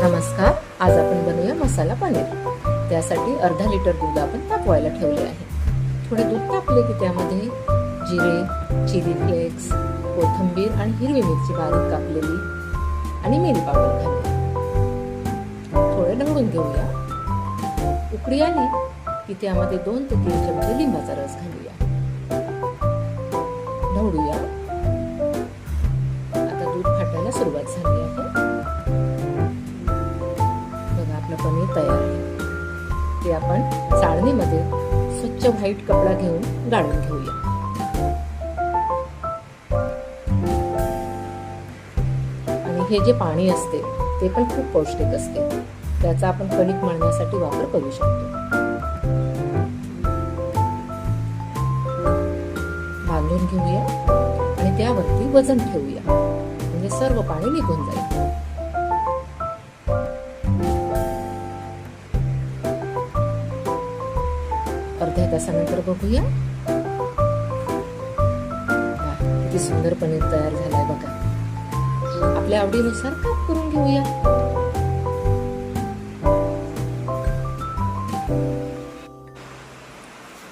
नमस्कार आज आपण बनवूया मसाला पनीर त्यासाठी अर्धा लिटर दूध आपण तापवायला ठेवले आहे. थोडे दूध तापले की त्यामध्ये जिरे चिली फ्लेक्स कोथिंबीर आणि हिरवी मिरची बारीक कापलेली आणि मिरी पावडर घालूया थोडे ढवळून घेऊया. उकडी आली की त्यामध्ये दोन ते तीन चमचे लिंबाचा रस घालूया. ढवळूया. आता दूध फाटायला सुरुवात झाली आहे. तयार. आहे ते आपण चाळणीमध्ये स्वच्छ व्हाईट कपडा घेऊन गाळून घेऊया. आणि हे जे पाणी असते ते पण खूप पौष्टिक असते. त्याचा आपण कणिक मळण्यासाठी वापर करू शकतो. बांधून घेऊया आणि त्यावरती वजन ठेवूया. म्हणजे सर्व पाणी निघून जाईल. अर्ध्या तासानंतर बघूया. किती सुंदरपणे तयार झालाय बघा. आपल्या आवडीनुसार काप करून घेऊया.